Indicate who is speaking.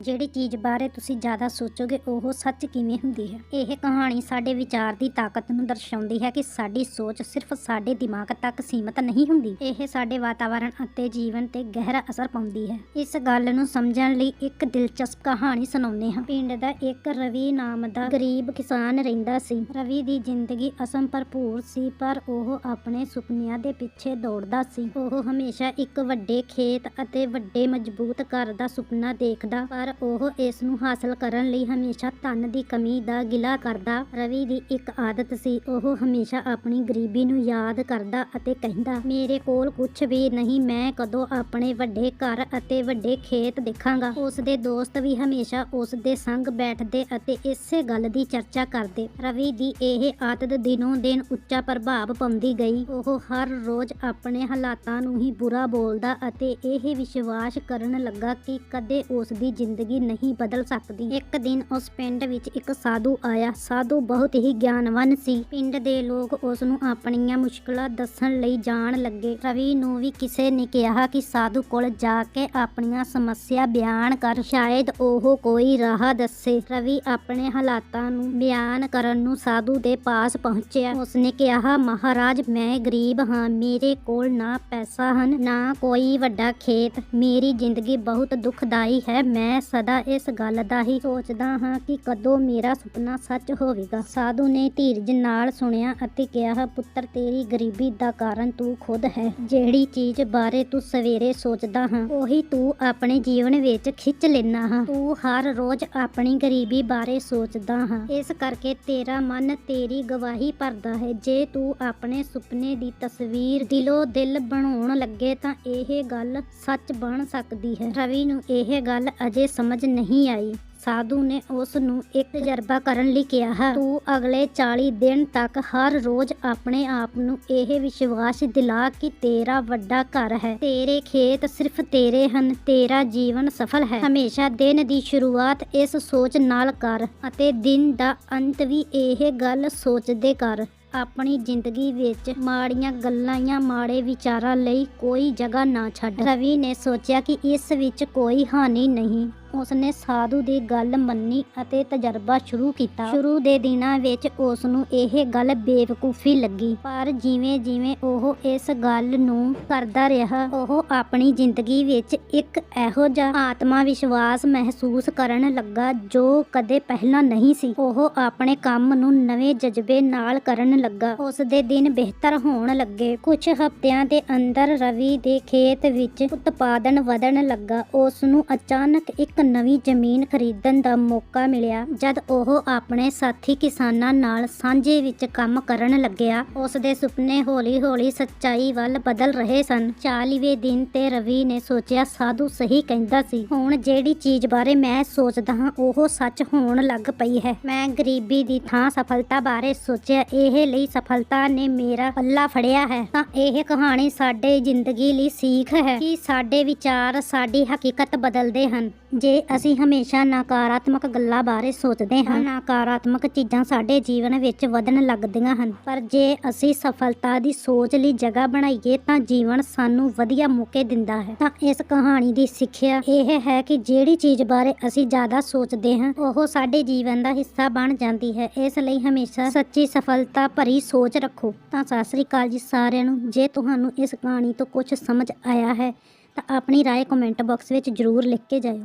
Speaker 1: ਜਿਹੜੀ ਚੀਜ਼ ਬਾਰੇ ਤੁਸੀਂ ਜ਼ਿਆਦਾ ਸੋਚੋਗੇ, ਉਹ ਸੱਚ ਕਿਵੇਂ ਹੁੰਦੀ ਹੈ? ਇਹ ਕਹਾਣੀ ਸਾਡੇ ਵਿਚਾਰ ਦੀ ਤਾਕਤ ਨੂੰ ਦਰਸਾਉਂਦੀ ਹੈ ਕਿ ਸਾਡੀ ਸੋਚ ਸਿਰਫ ਸਾਡੇ ਦਿਮਾਗ ਤੱਕ ਸੀਮਤ ਨਹੀਂ ਹੁੰਦੀ। ਇਹ ਸਾਡੇ ਵਾਤਾਵਰਣ ਅਤੇ ਜੀਵਨ ਤੇ ਗਹਿਰਾ ਅਸਰ ਪਾਉਂਦੀ ਹੈ। ਇਸ ਗੱਲ ਨੂੰ ਸਮਝਣ ਲਈ ਇੱਕ ਦਿਲਚਸਪ ਕਹਾਣੀ ਸੁਣਾਉਂਦੇ ਹਾਂ। ਪਿੰਡ ਦਾ ਇੱਕ ਰਵੀ ਨਾਮ ਦਾ ਗਰੀਬ ਕਿਸਾਨ ਰਹਿੰਦਾ ਸੀ। ਰਵੀ ਦੀ ਜ਼ਿੰਦਗੀ ਅਸਮ ਭਰਪੂਰ ਸੀ, ਪਰ ਉਹ ਆਪਣੇ ਸੁਪਨਿਆਂ ਦੇ ਪਿੱਛੇ ਦੌੜਦਾ ਸੀ। ਉਹ ਹਮੇਸ਼ਾ ਇੱਕ ਵੱਡੇ ਖੇਤ ਅਤੇ ਵੱਡੇ ਮਜ਼ਬੂਤ ਘਰ ਦਾ ਸੁਪਨਾ ਦੇਖਦਾ, ਪਰ ਉਹ ਇਸ ਨੂੰ ਹਾਸਲ ਕਰਨ ਲਈ ਹਮੇਸ਼ਾ ਧਨ ਦੀ ਕਮੀ ਦਾ ਗਿਲਾ ਕਰਦਾ ਰਵੀ ਦੀ ਇੱਕ ਆਦਤ ਸੀ। ਉਹ ਹਮੇਸ਼ਾ ਆਪਣੀ ਗਰੀਬੀ ਨੂੰ ਯਾਦ ਕਰਦਾ ਅਤੇ ਕਹਿੰਦਾ, ਮੇਰੇ ਕੋਲ ਕੁਝ ਵੀ ਨਹੀਂ, ਮੈਂ ਕਦੋਂ ਆਪਣੇ ਵੱਡੇ ਘਰ ਅਤੇ ਵੱਡੇ ਖੇਤ ਦੇਖਾਂਗਾ। ਉਸ ਦੇ ਦੋਸਤ ਵੀ ਹਮੇਸ਼ਾ ਉਸ ਦੇ ਸੰਗ ਬੈਠਦੇ ਅਤੇ ਇਸੇ ਗੱਲ ਦੀ ਚਰਚਾ ਕਰਦੇ। ਰਵੀ ਦੀ ਇਹ ਆਦਤ ਦਿਨੋਂ ਦਿਨ ਉੱਚਾ ਪ੍ਰਭਾਵ ਪਾਉਂਦੀ ਗਈ। ਉਹ ਹਰ ਰੋਜ਼ ਆਪਣੇ ਹਾਲਾਤਾਂ ਨੂੰ ਹੀ ਬੁਰਾ ਬੋਲਦਾ ਅਤੇ ਇਹ ਵਿਸ਼ਵਾਸ ਕਰਨ ਲੱਗਾ ਕਿ ਕਦੇ ਉਸ ਦੀ ਜ਼ਿੰਦਗੀ ਨਹੀਂ ਬਦਲ ਸਕਦੀ। ਇੱਕ ਦਿਨ ਉਸ ਪਿੰਡ ਵਿੱਚ ਇੱਕ ਸਾਧੂ ਆਇਆ। ਸਾਧੂ ਬਹੁਤ ਹੀ ਗਿਆਨਵਾਨ ਸੀ। ਪਿੰਡ ਦੇ ਲੋਕ ਉਸ ਨੂੰ ਆਪਣੀਆਂ ਮੁਸ਼ਕਲਾਂ ਦੱਸਣ ਲਈ ਜਾਣ ਲੱਗੇ। ਰਵੀ ਨੂੰ ਵੀ ਕਿਸੇ ਨੇ ਕਿਹਾ ਕਿ ਸਾਧੂ ਕੋਲ ਜਾ ਕੇ ਆਪਣੀਆਂ ਸਮੱਸਿਆ ਬਿਆਨ ਕਰ। ਸ਼ਾਇਦ ਉਹ ਕੋਈ ਰਾਹ ਦੱਸੇ। ਰਵੀ ਆਪਣੇ ਹਾਲਾਤਾਂ ਨੂੰ ਬਿਆਨ ਕਰਨ ਨੂੰ ਸਾਧੂ ਦੇ ਪਾਸ ਪਹੁੰਚਿਆ। ਉਸਨੇ ਕਿਹਾ, ਮਹਾਰਾਜ, ਮੈਂ ਗਰੀਬ ਹਾਂ। ਮੇਰੇ ਕੋਲ ਨਾ ਪੈਸਾ ਹਨ, ਨਾ ਕੋਈ ਵੱਡਾ ਖੇਤ। ਮੇਰੀ ਜ਼ਿੰਦਗੀ ਬਹੁਤ ਦੁਖਦਾਈ ਹੈ। ਮੈਂ ਸਦਾ ਇਸ ਗੱਲ ਦਾ ਹੀ ਸੋਚਦਾ ਹਾਂ ਕਿ ਕਦੋਂ ਮੇਰਾ ਸੁਪਨਾ ਸੱਚ ਹੋਵੇਗਾ। ਸਾਧੂ ਨੇ ਧੀਰਜ ਨਾਲ ਸੁਣਿਆ ਅਤੇ ਕਿਹਾ, ਪੁੱਤਰ, ਤੇਰੀ ਗਰੀਬੀ ਦਾ ਕਾਰਨ ਤੂੰ ਖੁਦ ਹੈ। ਜਿਹੜੀ ਚੀਜ਼ ਬਾਰੇ ਤੂੰ ਸਵੇਰੇ ਸੋਚਦਾ ਹਾਂ, ਉਹੀ ਤੂੰ ਆਪਣੇ ਜੀਵਨ ਵਿੱਚ ਖਿੱਚ ਲੈਣਾ ਹਾਂ। ਤੂੰ ਹਰ ਰੋਜ਼ ਆਪਣੀ ਗਰੀਬੀ ਬਾਰੇ ਸੋਚਦਾ ਹਾਂ। ਇਸ ਕਰਕੇ ਤੇਰਾ ਮਨ ਤੇਰੀ ਗਵਾਹੀ ਭਰਦਾ ਹੈ। ਜੇ ਤੂੰ ਆਪਣੇ ਸੁਪਨੇ ਦੀ ਤਸਵੀਰ ਦਿਲੋਂ ਦਿਲ ਬਣਾਉਣ ਲੱਗੇ ਤਾਂ ਇਹ ਗੱਲ ਸੱਚ ਬਣ ਸਕਦੀ ਹੈ। ਰਵੀ ਨੂੰ ਇਹ ਗੱਲ ਅਜੇ ਸਮਝ ਨਹੀਂ ਆਈ। ਸਾਧੂ ਨੇ ਉਸ ਨੂੰ ਇੱਕ ਤਜਰਬਾ ਕਰਨ ਲਈ ਕਿਹਾ, ਤੂੰ ਅਗਲੇ 40 ਦਿਨ ਤੱਕ ਹਰ ਰੋਜ਼ ਆਪਣੇ ਆਪ ਨੂੰ ਇਹ ਵਿਸ਼ਵਾਸ ਦਿਲਾ ਕਿ ਤੇਰਾ ਵੱਡਾ ਘਰ ਹੈ। ਤੇਰੇ ਖੇਤ ਸਿਰਫ ਤੇਰੇ ਹਨ, ਤੇਰਾ ਜੀਵਨ ਸਫਲ ਹੈ। ਹਮੇਸ਼ਾ ਦਿਨ ਦੀ ਸ਼ੁਰੂਆਤ ਇਸ ਸੋਚ ਨਾਲ ਕਰ ਅਤੇ ਦਿਨ ਦਾ ਅੰਤ ਵੀ ਇਹ ਗੱਲ ਸੋਚਦੇ ਕਰ। ਆਪਣੀ ਜ਼ਿੰਦਗੀ ਵਿੱਚ ਮਾੜੀਆਂ ਗੱਲਾਂ ਜਾਂ ਮਾੜੇ ਵਿਚਾਰਾਂ ਲਈ ਕੋਈ ਜਗ੍ਹਾ ਨਾ ਛੱਡ। ਰਵੀ ਨੇ ਸੋਚਿਆ ਕਿ ਇਸ ਵਿੱਚ ਕੋਈ ਹਾਨੀ ਨਹੀਂ। ਉਸਨੇ ਸਾਧੂ ਦੀ ਗੱਲ ਮੰਨੀ ਅਤੇ ਤਜਰਬਾ ਸ਼ੁਰੂ ਕੀਤਾ। ਸ਼ੁਰੂ ਦੇ ਦਿਨਾਂ ਵਿੱਚ ਉਸ ਨੂੰ ਇਹ ਗੱਲ ਬੇਵਕੂਫੀ ਲੱਗੀ। ਪਰ ਜਿਵੇਂ ਜਿਵੇਂ ਉਹ ਇਸ ਗੱਲ ਨੂੰ ਕਰਦਾ ਰਿਹਾ, ਉਹ ਆਪਣੀ ਜ਼ਿੰਦਗੀ ਵਿੱਚ ਇੱਕ ਇਹੋ ਜਿਹਾ ਆਤਮਾ ਵਿਸ਼ਵਾਸ ਮਹਿਸੂਸ ਕਰਨ ਲੱਗਾ ਜੋ ਕਦੇ ਪਹਿਲਾਂ ਨਹੀਂ ਸੀ। ਉਹ ਆਪਣੇ ਕੰਮ ਨੂੰ ਨਵੇਂ ਜਜ਼ਬੇ ਨਾਲ ਕਰਨ ਲੱਗਾ। ਉਸ ਦੇ ਦਿਨ ਬਿਹਤਰ ਹੋਣ ਲੱਗੇ। ਕੁਝ ਹਫ਼ਤਿਆਂ ਦੇ ਅੰਦਰ ਰਵੀ ਦੇ ਖੇਤ ਵਿੱਚ ਉਤਪਾਦਨ ਵਧਣ ਲੱਗਾ। ਉਸ ਨੂੰ ਅਚਾਨਕ ਇੱਕ ਨਵੀਂ ਜ਼ਮੀਨ ਖਰੀਦਣ ਦਾ ਮੌਕਾ ਮਿਲਿਆ। ਜਦ ਉਹ ਆਪਣੇ ਸਾਥੀ ਕਿਸਾਨਾਂ ਨਾਲ ਸਾਂਝੇ ਵਿੱਚ ਕੰਮ ਕਰਨ ਲੱਗਿਆ ਉਸ ਦੇ ਸੁਪਨੇ ਹੌਲੀ-ਹੌਲੀ ਸੱਚਾਈ ਵੱਲ ਬਦਲ ਰਹੇ ਸਨ। 40ਵੇਂ ਦਿਨ ਤੇ ਰਵੀ ਨੇ ਸੋਚਿਆ, ਸਾਧੂ ਸਹੀ ਕਹਿੰਦਾ ਸੀ। ਹੁਣ ਜਿਹੜੀ ਚੀਜ਼ ਬਾਰੇ ਮੈਂ ਸੋਚਦਾ ਹਾਂ, ਉਹ ਸੱਚ ਹੋਣ ਲੱਗ ਪਈ ਹੈ। ਮੈਂ ਗਰੀਬੀ ਦੀ ਥਾਂ ਸਫਲਤਾ ਬਾਰੇ ਸੋਚਿਆ। ਇਹ ਲਈ ਸਫਲਤਾ ਨੇ ਮੇਰਾ ਪੱਲਾ ਫੜਿਆ ਹੈ। ਤਾਂ ਇਹ ਕਹਾਣੀ ਸਾਡੇ ਜ਼ਿੰਦਗੀ ਲਈ ਸਿੱਖ ਹੈ ਕਿ ਸਾਡੇ ਵਿਚਾਰ ਸਾਡੀ ਹਕੀਕਤ ਬਦਲਦੇ ਹਨ। ਜੇ ਅਸੀਂ ਹਮੇਸ਼ਾ ਨਕਾਰਾਤਮਕ ਗੱਲਾਂ ਬਾਰੇ ਸੋਚਦੇ ਹਾਂ ਨਕਾਰਾਤਮਕ ਚੀਜ਼ਾਂ ਸਾਡੇ ਜੀਵਨ ਵਿੱਚ ਵਧਣ ਲੱਗਦੀਆਂ ਹਨ ਪਰ ਜੇ ਅਸੀਂ ਸਫਲਤਾ ਦੀ ਸੋਚ ਲਈ ਜਗ੍ਹਾ ਬਣਾਈਏ ਤਾਂ ਜੀਵਨ ਸਾਨੂੰ ਵਧੀਆ ਮੌਕੇ ਦਿੰਦਾ ਹੈ ਤਾਂ ਇਸ ਕਹਾਣੀ ਦੀ ਸਿੱਖਿਆ ਇਹ ਹੈ ਕਿ ਜਿਹੜੀ ਚੀਜ਼ ਬਾਰੇ ਅਸੀਂ ਜ਼ਿਆਦਾ ਸੋਚਦੇ ਹਾਂ ਉਹ ਸਾਡੇ ਜੀਵਨ ਦਾ ਹਿੱਸਾ ਬਣ ਜਾਂਦੀ ਹੈ ਇਸ ਲਈ ਹਮੇਸ਼ਾ ਸੱਚੀ ਸਫਲਤਾ ਭਰੀ ਸੋਚ ਰੱਖੋ ਤਾਂ ਸਤਿ ਸ੍ਰੀ ਅਕਾਲ ਜੀ ਸਾਰਿਆਂ ਨੂੰ ਜੇ ਤੁਹਾਨੂੰ ਇਸ ਕਹਾਣੀ ਤੋਂ ਕੁਝ ਸਮਝ ਆਇਆ ਹੈ ਤਾਂ ਆਪਣੀ رائے ਕਮੈਂਟ ਬਾਕਸ ਵਿੱਚ ਜ਼ਰੂਰ ਲਿਖ ਕੇ ਜਾਇਓ